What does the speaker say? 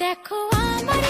দেখো আমার